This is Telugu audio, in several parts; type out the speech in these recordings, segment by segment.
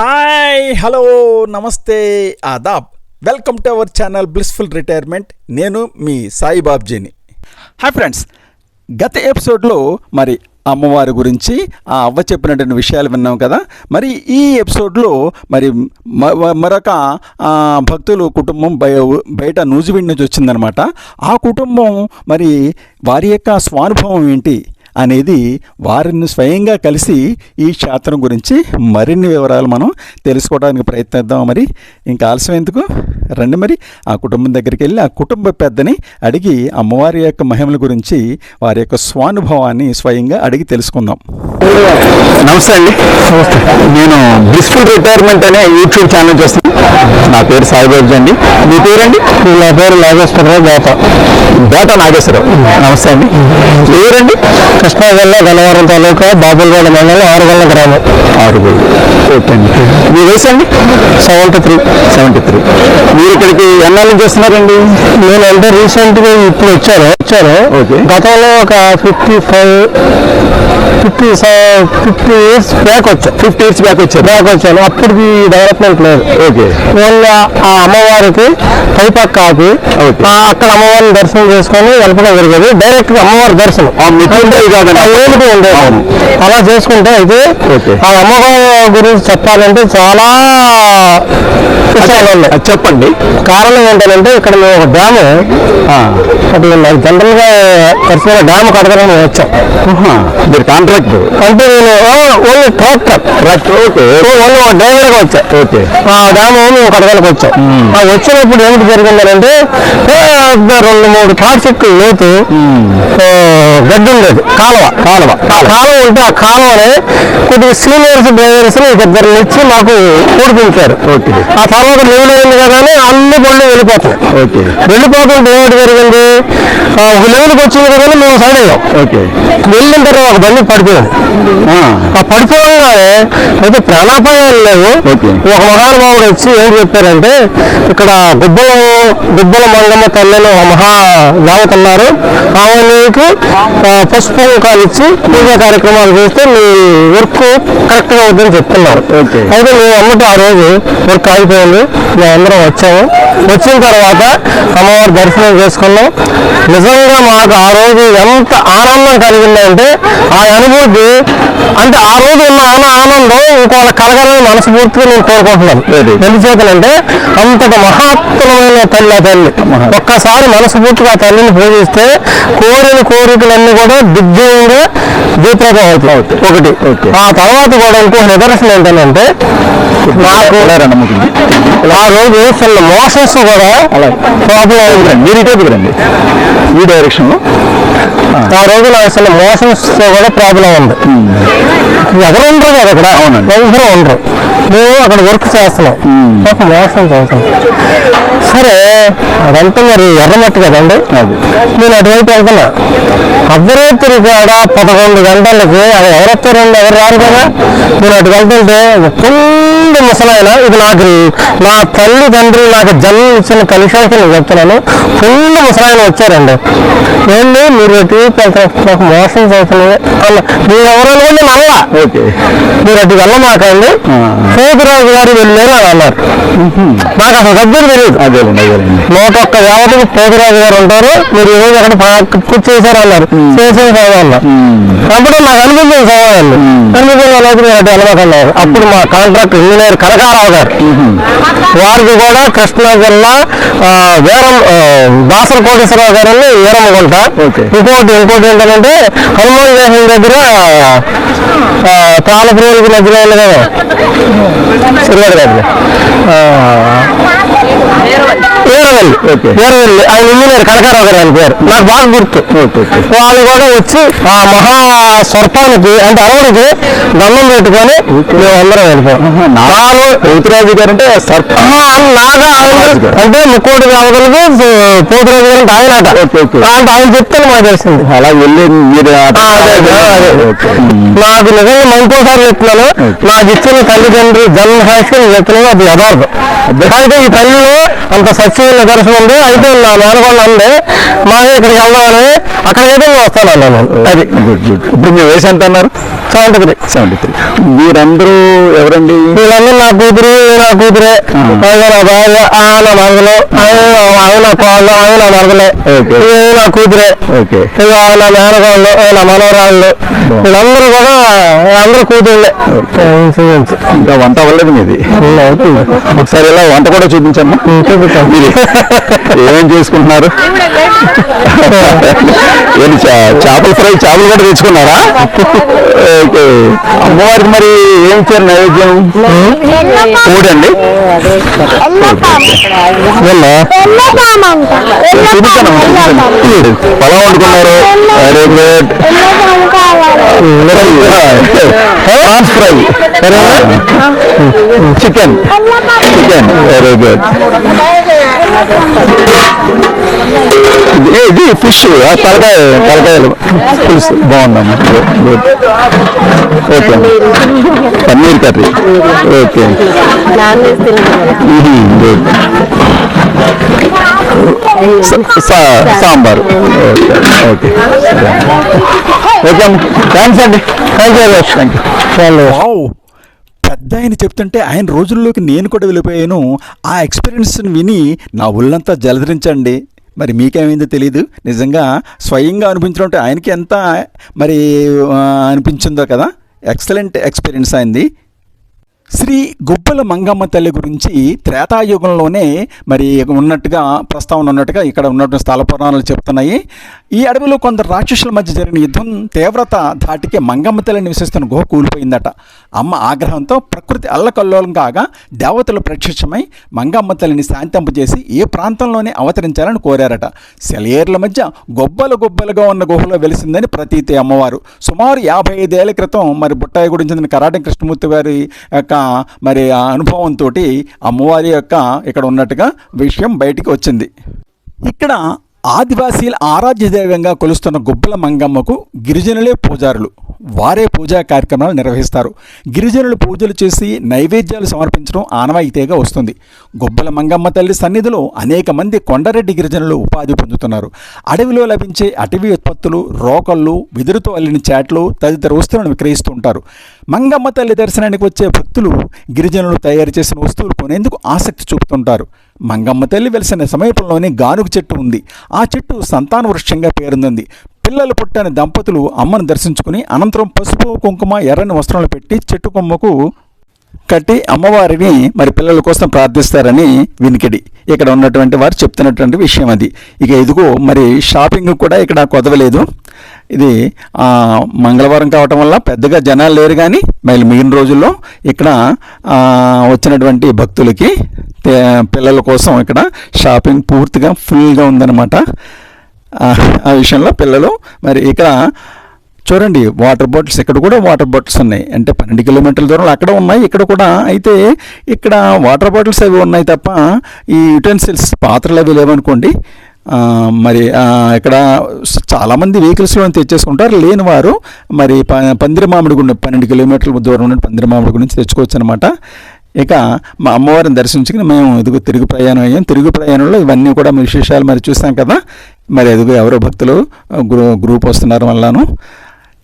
హాయ్ హలో నమస్తే Aadab. Welcome to our channel blissful retirement నేను మీ సాయి బాబ్జీని హాయ్ ఫ్రెండ్స్ గత ఎపిసోడ్లో మరి అమ్మవారి గురించి ఆ అవ్వ చెప్పినటువంటి విషయాలు విన్నాం కదా. మరి ఈ ఎపిసోడ్లో మరి మ- మరొక భక్తులు కుటుంబం బయ బయట నూజివీడి నుంచి వచ్చిందనమాట ఆ కుటుంబం మరి వారి యొక్క స్వానుభవం ఏంటి? అనేది వారిని స్వయంగా కలిసి ఈ క్షేత్రం గురించి మరిన్ని వివరాలు మనం తెలుసుకోవడానికి ప్రయత్నిద్దాం మరి. ఇంకా ఆలస్యం ఎందుకు? రండి మరి. ఆ కుటుంబం దగ్గరికి వెళ్ళి ఆ కుటుంబ పెద్దని అడిగి అమ్మవారి యొక్క మహిమల గురించి వారి యొక్క స్వానుభవాన్ని స్వయంగా అడిగి తెలుసుకుందాం. నమస్తే అండి. నేను బ్లిస్ఫుల్ రిటైర్మెంట్ అనే యూట్యూబ్ ఛానల్ చేస్తున్నాను నా పేరు సాయిబాబు అండి. మీ పేరండి? నా పేరు నాగేశ్వరరావు బేట బేట నాగేశ్వరరావు. నమస్తే అండి. పేరండి? కృష్ణా జిల్లా గన్నవరం తాలూకా బాబులగూడ మండలం ఆరుగల్ల గ్రామం. ఆరుగోడు ఓకే అండి. మీ వయసు అండి? Seventy three. Seventy three. మీరు ఇక్కడికి ఎన్నాళ్ళ నుంచి వస్తున్నారండి? నేను అంటే రీసెంట్గా ఇప్పుడు వచ్చాను. వచ్చాను. ఓకే. గతంలో ఒక fifty five fifty fifty years back వచ్చా. ఫిఫ్టీ ఇయర్స్ బ్యాక్ వచ్చారు. బ్యాక్ వచ్చాను. అప్పటికి డెవలప్మెంట్ లేదు. ఓకే. ఓన్లీ ఆ అమ్మవారికి పైపక్క ఆపి ఆ అక్కడ అమ్మవారిని దర్శనం చేసుకొని వెళ్ళడం జరిగేది. డైరెక్ట్గా అమ్మవారి దర్శనం. అలా చేసుకుంటే అయితే ఆ అమ్మవారి గురించి చెప్పాలంటే చాలా చెప్పండి. కారణం ఏంటంటే ఇక్కడ మేము ఒక డ్యాము అది జనరల్గా పరిస్థితి డ్యామ్ కడతామని వచ్చాం. మీరు కాంట్రాక్ట్? అంటే నేను only tractor. Tractor okay. Only ఒక డ్రైవర్గా వచ్చా. ఓకే. ఆ డ్యామ్ మేము కడగలకు వచ్చాం. ఆ వచ్చినప్పుడు ఏమిటి జరిగిందంటే రెండు మూడు చెట్లు లోతు గడ్డి ఉండేది కాలువ. కాలువ. కాలువ. ఉంటే ఆ కాలువని కొద్దిగా సీనియర్స్ డ్రైవర్స్ ఇద్దరు ఇచ్చి మాకు కూడిపించారు ఓకే. ఆ తర్వాత లెవెల్ అయింది కదా అని అన్ని పళ్ళు వెళ్ళిపోతాయి. ఓకే. వెళ్ళిపోతుంటే ఏమిటి జరిగింది? ఒక లెవెల్కి వచ్చింది కదా మేము సైడ్ అయ్యాం. ఓకే. వెళ్ళిన తర్వాత ఒక బండి పడిపోయింది. ఆ. పడిపోగానే అయితే ప్రాణాపాయాలు లేవు ఓకే. ఒక మహానుభావుడు వచ్చి ఏం చెప్పారంటే ఇక్కడ గుబ్బల గుబ్బల మంగమ్మ తల్లిని ఒక మహా దేవత ఉన్నారు. ఆమెకు కుంకాలు ఇచ్చి పూజా కార్యక్రమాలు చేస్తే మీ వర్క్ కరెక్ట్గా అవుతుందని చెప్తున్నారు. ఓకే. అయితే మేము అమ్మటి ఆ రోజు వర్క్ ఆగిపోయింది. మేము అందరం వచ్చాము. వచ్చిన తర్వాత అమ్మవారి దర్శనం చేసుకున్నాం. నిజంగా మాకు ఆ రోజు ఎంత ఆనందం కలిగిందంటే ఆ అనుభూతి అంటే ఆ రోజు ఉన్న ఆన ఆనందం ఇంకోళ్ళ కలగాలని మనస్ఫూర్తిగా నేను కోరుకుంటున్నాను. ఎందుచేతనంటే అంతటి మహాత్ములమైన తల్లి ఆ తల్లి. ఒక్కసారి మనస్ఫూర్తిగా తల్లిని పూజిస్తే కోరిన కోరికలన్నీ కూడా దిగ్జయంగా దీప్రదం అవుతాయి ఒకటి. ఆ తర్వాత కూడా ఇంకో నిదర్శనం ఏంటంటే నాకు ఆ రోజు చిన్న మోషన్స్ కూడా ప్రాబ్లం అయింది మీరు ఇటే ఈ డైరెక్షన్ ఆ రోజు నాకు అసలు మోషన్స్తో కూడా ప్రాబ్లం ఉంది. ఎవరు ఉండరు కదా అక్కడ. ఎవరు ఉండరు. మేము అక్కడ వర్క్ చేస్తున్నాం ఒక మోషన్స్ అవుతాం సరే అదంతా మరి ఎర్రమట్టి కదండి? నేను అటువైపు వెళ్తున్నా. అర్ధరాత్రి కూడా పదకొండు గంటలకి అది ఎవరొస్తారండి ఎవరు రారు కదా? నేను అటు వెళ్తుంటే ఫుల్ ముసలాయన ఇది నాకు నా తల్లి తండ్రి నాకు జన్మ ఇచ్చిన కలిశాకి నేను చెప్తున్నాను. ఫుల్ ముసలాయన వచ్చారండి. ఏంటి మీరు నాకు మోసం చేస్తున్నాయి అన్న మీరు ఎవరు అనుకుంటే నల్ల మీరు అటు వెళ్ళమాకండి. సేతురాజు గారు వెళ్ళారు అని అన్నారు. నాకు అసలు సభ్యులు తెలియదు. నూట ఒక్క యావతికి పోతురాజు గారు ఉంటారు. మీరు ఈ రోజు అక్కడ పూర్తి చేశారు అన్నారు. చేసే సేవ అన్నారు. అప్పుడు నాకు అనిపించింది సేవ అండి అనిపించిన వాళ్ళకి మీరు అటు వెళ్ళమన్నారు అప్పుడు మా కాంట్రాక్ట్ ఇంజనీర్ కనకారావు గారు. వారికి కూడా కృష్ణా జిల్లా వీరం దాసర కోటేశ్వరరావు గారిని వీరమ్మగుంట ఓకే. ఇంకోటి ఇంకోటి ఏంటంటే హనుమాన్ దేశం దగ్గర తాళపురేలికి మధ్యలో ఉంది కదా. సిరిగడ దగ్గర వీరవల్లి ఓకే. వీరవల్లి ఆయన ఇంజనీర్ కనకారావు గారు ఆయన పేరు. నాకు బాగా గుర్తు. వాళ్ళు కూడా వచ్చి ఆ మహా సర్పానికి అంటే అరవడికి దండం పెట్టుకొని మేము అందరం వెళ్ళిపోయాం. పోతురాజు గారు అంటే నాగా అంటే ముక్కోటి దేవతలకు పోతురాజు గారు అంటే ఆయన అట. అంటే ఆయన చెప్తే మాకు తెలిసింది. అలా వెళ్ళి మీరు. నాకు నిజంగా మంకోసారి చెప్తున్నాను. నాకు ఇచ్చిన తల్లిదండ్రి జన్మ సాక్షి నేను చెప్తున్నాను అది యథార్థం. అయితే ఈ తల్లిలో అంత సత్యమైన దర్శనం ఉంది. అయితే నా మేనగొండ ఉంది మా ఇక్కడికి వెళ్దామని అక్కడ ఏదో వస్తాను అది. గుడ్ గుడ్ ఇప్పుడు మీ వయసు ఎంత అన్నారు? Seventy three. Seventy three. మీరందరూ ఎవరండి? వీళ్ళందరూ నా కూతురు నా కూతురే. పైగా నా భార్య ఆ నా మరదలు ఆయన నా కోళ్ళు ఆయన నా మరదలే నా కూతురే. ఓకే. ఇక నా మేనకోళ్ళు నా మనవరాళ్ళు. వీళ్ళందరూ కూడా అందరూ ఇన్సూరెన్స్ ఇంకా వంట అవ్వలేదు మీది. ఒకసారి ఇలా వంట కూడా చూపించమ్మా. మీరు ఏమేం చేసుకుంటున్నారు? చేపల ఫ్రై చేపలు కూడా తెచ్చుకున్నారా? ఓకే. అమ్మవారికి మరి ఏం ఇచ్చారు నైవేద్యం? చూపించాను పొలం వండుకున్నారు. Very good fry chicken chicken very good ఇది ఫిష్ తలకాయ తలకాయలు. పులుసు బాగుందమ్మా. Good okay. Paneer curry. Okay. Good. Sambar. Okay okay. Thanks అండి. Thank you thank you wow. పెద్ద ఆయన చెప్తుంటే ఆయన రోజుల్లోకి నేను కూడా వెళ్ళిపోయాను. ఆ ఎక్స్పీరియన్స్ని విని నా ఒళ్ళంతా జలధరించండి మరి మీకేమైందో తెలియదు నిజంగా స్వయంగా అనిపించడం అంటే ఆయనకి ఎంత మరి అనిపించిందో కదా. ఎక్సలెంట్ ఎక్స్పీరియన్స్ అయింది శ్రీ గుబ్బల మంగమ్మ తల్లి గురించి త్రేతాయుగంలోనే మరి ఉన్నట్టుగా ప్రస్తావన ఉన్నట్టుగా ఇక్కడ ఉన్నటువంటి స్థల పురాణాలు చెప్తున్నాయి. ఈ అడవిలో కొందరు రాక్షసుల మధ్య జరిగిన యుద్ధం తీవ్రత దాటికి మంగమ్మ తల్లి నివసిస్తున్న గుహ కూలిపోయిందట. అమ్మ ఆగ్రహంతో ప్రకృతి అల్లకల్లోలం కాగా దేవతలు ప్రత్యక్షమై మంగమ్మ తల్లిని శాంతింపజేసి ఏ ప్రాంతంలోనే అవతరించాలని కోరారట. సెలయేర్ల మధ్య గొబ్బలు గొబ్బలుగా ఉన్న గుహలో వెలిసిందని ప్రతీతి అమ్మవారు. సుమారు యాభై ఐదేళ్ళ క్రితం మరి బుట్టాయిగూడెం చెందిన కరాటం కృష్ణమూర్తి గారి యొక్క మరి ఆ అనుభవంతో అమ్మవారి యొక్క ఇక్కడ ఉన్నట్టుగా విషయం బయటికి వచ్చింది. ఇక్కడ ఆదివాసీల ఆరాధ్య దైవంగా కొలుస్తున్న గుబ్బల మంగమ్మకు గిరిజనులే పూజారులు. వారే పూజా కార్యక్రమాలు నిర్వహిస్తారు. గిరిజనులు పూజలు చేసి నైవేద్యాలు సమర్పించడం ఆనవాయితీగా వస్తుంది. గుబ్బల మంగమ్మ తల్లి సన్నిధిలో అనేక మంది కొండరెడ్డి గిరిజనులు ఉపాధి పొందుతున్నారు. అడవిలో లభించే అటవీ ఉత్పత్తులు రోకళ్ళు వెదురుతో అల్లిన చాట్లు తదితర వస్తువులను విక్రయిస్తుంటారు మంగమ్మ తల్లి దర్శనానికి వచ్చే భక్తులు గిరిజనులు తయారు చేసిన వస్తువులు కొనేందుకు ఆసక్తి చూపుతుంటారు. మంగమ్మ తల్లి వెలిసిన సమీపంలోనే గానుగ చెట్టు ఉంది. ఆ చెట్టు సంతాన వృక్షంగా పేరొందింది. పిల్లలు పుట్టని దంపతులు అమ్మను దర్శించుకుని అనంతరం పసుపు కుంకుమ ఎర్రని వస్త్రాలు పెట్టి చెట్టు కొమ్మకు కట్టి అమ్మవారిని మరి పిల్లల కోసం ప్రార్థిస్తారని వినికిడి. ఇక్కడ ఉన్నటువంటి వారు చెప్తున్నటువంటి విషయం అది. ఇక ఇదిగో మరి షాపింగ్ కూడా ఇక్కడ కొదవలేదు. ఇది మంగళవారం కావటం వల్ల పెద్దగా జనాలు లేరు కానీ మళ్ళీ మిగిలిన రోజుల్లో ఇక్కడ వచ్చినటువంటి భక్తులకి పిల్లల కోసం ఇక్కడ షాపింగ్ పూర్తిగా ఫుల్గా ఉందన్నమాట. ఆ విషయంలో పిల్లలు మరి ఇక్కడ చూడండి వాటర్ బాటిల్స్ ఇక్కడ కూడా వాటర్ బాటిల్స్ ఉన్నాయి. అంటే పన్నెండు కిలోమీటర్ల దూరంలో అక్కడ ఉన్నాయి. ఇక్కడ కూడా అయితే ఇక్కడ వాటర్ బాటిల్స్ అవి ఉన్నాయి తప్ప ఈ యుటెన్సిల్స్ పాత్రలు అవి లేవనుకోండి మరి ఇక్కడ చాలామంది చాలామంది వెహికల్స్లో తెచ్చేసుకుంటారు. లేని వారు మరి ప పందిరి మామిడి గుండె పన్నెండు కిలోమీటర్ల దూరం ఉన్న పందిరి మామిడి గురించి తెచ్చుకోవచ్చు అనమాట ఇక మా అమ్మవారిని దర్శించుకుని మేము ఎదుగు తిరుగు ప్రయాణం అయ్యాం. తిరుగు ప్రయాణంలో ఇవన్నీ కూడా మీ విశేషాలు మరి చూసాం కదా. మరి ఎదుగు ఎవరో భక్తులు గ్రూ గ్రూప్ వస్తున్నారు వల్లను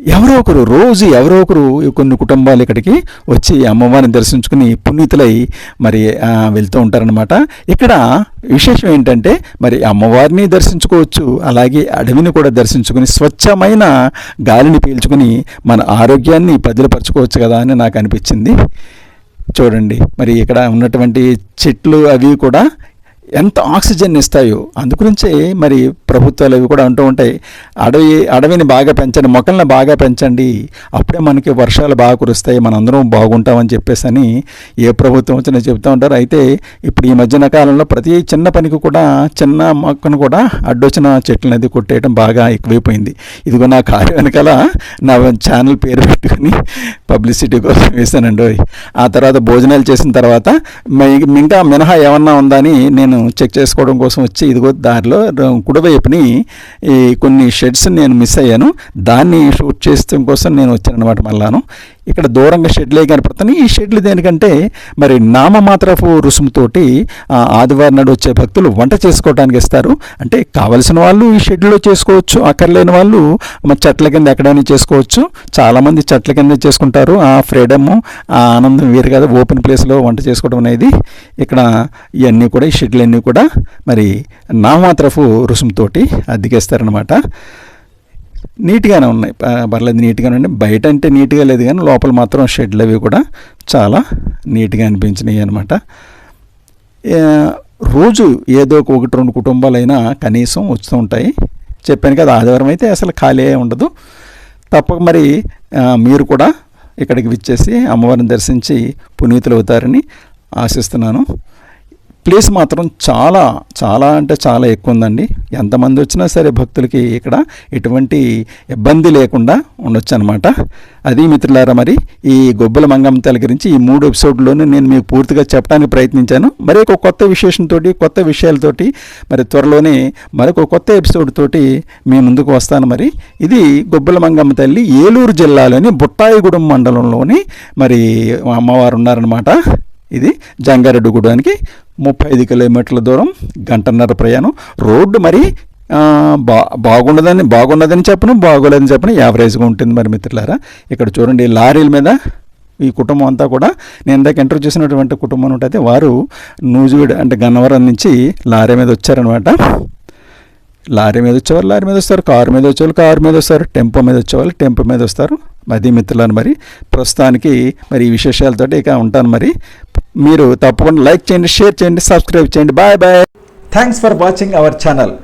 ఎవరో ఒకరు రోజు ఎవరో ఒకరు కొన్ని కుటుంబాలు ఇక్కడికి వచ్చి అమ్మవారిని దర్శించుకుని పునీతులై మరి వెళ్తూ ఉంటారనమాట ఇక్కడ విశేషం ఏంటంటే మరి అమ్మవారిని దర్శించుకోవచ్చు అలాగే అడవిని కూడా దర్శించుకుని స్వచ్ఛమైన గాలిని పీల్చుకుని మన ఆరోగ్యాన్ని పదిలపరచుకోవచ్చు కదా అని నాకు అనిపించింది. చూడండి మరి ఇక్కడ ఉన్నటువంటి చెట్లు అవి కూడా ఎంత ఆక్సిజన్ ఇస్తాయో. అందుగురించే మరి ప్రభుత్వాలు అవి కూడా అంటూ ఉంటాయి. అడవి అడవిని బాగా పెంచండి మొక్కల్ని బాగా పెంచండి. అప్పుడే మనకి వర్షాలు బాగా కురుస్తాయి మనందరం బాగుంటామని చెప్పేసి అని ఏ ప్రభుత్వం వచ్చినా చెప్తూ ఉంటారు. అయితే ఇప్పుడు ఈ మధ్యన కాలంలో ప్రతి చిన్న పనికి కూడా చిన్న మొక్కను కూడా అడ్డొచ్చిన చెట్లను అది కొట్టేయడం బాగా ఎక్కువైపోయింది. ఇదిగో నా కారు వెనకాల నా ఛానల్ పేరు పెట్టుకుని పబ్లిసిటీ కోసం వేశానండి ఆ తర్వాత భోజనాలు చేసిన తర్వాత ఇంకా మినహా ఏమన్నా ఉందా అని నేను చెక్ చేసుకోవడం కోసం వచ్చి ఇదిగో దారిలో కుడివైపుని ఈ కొన్ని షెడ్స్ నేను మిస్ అయ్యాను. దాన్ని షూట్ చేసడం కోసం నేను వచ్చాను అనమాట మళ్ళాను. ఇక్కడ దూరంగా షెడ్లే కనపడుతున్నాయి. ఈ షెడ్లు దేనికంటే మరి నామమాత్రపు రుసుముతోటి ఆ, ఆదివారం నాడు వచ్చే భక్తులు వంట చేసుకోవడానికి ఇస్తారు. అంటే కావలసిన వాళ్ళు ఈ షెడ్లో చేసుకోవచ్చు. అక్కర్లేని వాళ్ళు మరి చెట్ల కింద ఎక్కడైనా చేసుకోవచ్చు. చాలామంది చెట్ల కింద చేసుకుంటారు. ఆ ఫ్రీడమ్ ఆ ఆనందం వేరు కదా. ఓపెన్ ప్లేస్లో వంట చేసుకోవడం అనేది ఇక్కడ ఇవన్నీ కూడా ఈ షెడ్లు అన్నీ కూడా మరి నామమాత్రపు రుసుముతోటి అద్దెకేస్తారనమాట నీట్గానే ఉన్నాయి. పర్లేదు నీట్గానే ఉన్నాయి. బయట అంటే నీట్గా లేదు కానీ లోపల మాత్రం షెడ్లు అవి కూడా చాలా నీట్గా అనిపించినాయి అనమాట రోజు ఏదో ఒకటి రెండు కుటుంబాలైనా కనీసం వస్తూ ఉంటాయి. చెప్పాను కదా ఆదివారం అయితే అసలు ఖాళీ ఉండదు. తప్పక మరి మీరు కూడా ఇక్కడికి విచ్చేసి అమ్మవారిని దర్శించి పునీతులు అవుతారని ఆశిస్తున్నాను. ప్లేస్ మాత్రం చాలా చాలా అంటే చాలా ఎక్కువ ఉందండి ఎంతమంది వచ్చినా సరే భక్తులకి ఇక్కడ ఎటువంటి ఇబ్బంది లేకుండా ఉండొచ్చు అనమాట అది మిత్రులారా మరి ఈ గొబ్బల మంగమ్మ తల్లి గురించి ఈ మూడు ఎపిసోడ్లోనే నేను మీకు పూర్తిగా చెప్పడానికి ప్రయత్నించాను. మరి ఒక కొత్త విశేషంతో కొత్త విషయాలతోటి మరి త్వరలోనే మరొక కొత్త ఎపిసోడ్ తోటి మీ ముందుకు వస్తాను మరి. ఇది గొబ్బల మంగమ్మ తల్లి ఏలూరు జిల్లాలోని బుట్టాయిగూడెం మండలంలోని మరి అమ్మవారు ఉన్నారనమాట. ఇది జంగారెడ్డిగూడానికి ముప్పై ఐదు కిలోమీటర్ల దూరం గంటన్నర ప్రయాణం. రోడ్డు మరి బా బాగుండదని బాగున్నదని చెప్పను బాగోలేదని చెప్పను యావరేజ్గా ఉంటుంది మరి మిత్రులారా. ఇక్కడ చూడండి లారీల మీద ఈ కుటుంబం అంతా కూడా నేను ఇందాక ఎంటర్ చేసినటువంటి కుటుంబం ఉంటుంది వారు నూజివీడు అంటే గన్నవరం నుంచి లారీ మీద వచ్చారనమాట. లారీ మీద వచ్చేవాళ్ళు లారీ మీద వస్తారు కారు మీద వచ్చేవాళ్ళు కారు మీద వస్తారు టెంపో మీద వచ్చేవాళ్ళు టెంపో మీద వస్తారు. అది మిత్రులను మరి ప్రస్తుతానికి మరి ఈ విశేషాలతోటి ఇక ఉంటాను మరి. మీరు తప్పకుండా లైక్ చేయండి షేర్ చేయండి సబ్స్క్రైబ్ చేయండి. Bye bye. Thanks for watching our channel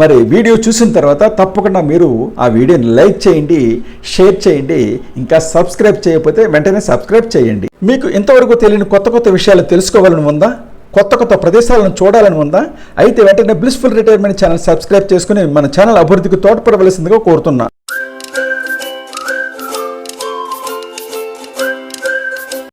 మరి వీడియో చూసిన తర్వాత తప్పకుండా మీరు ఆ వీడియోని లైక్ చేయండి షేర్ చేయండి ఇంకా సబ్స్క్రైబ్ చేయకపోతే వెంటనే సబ్స్క్రైబ్ చేయండి. మీకు ఇంతవరకు తెలియని కొత్త కొత్త విషయాలు తెలుసుకోవాలని ఉందా? కొత్త కొత్త ప్రదేశాలను చూడాలని ఉందా? అయితే వెంటనే బ్లిస్ఫుల్ రిటైర్మెంట్ ఛానల్ సబ్స్క్రైబ్ చేసుకుని మన ఛానల్ అభివృద్ధికి తోడ్పడవలసిందిగా కోరుతున్నా.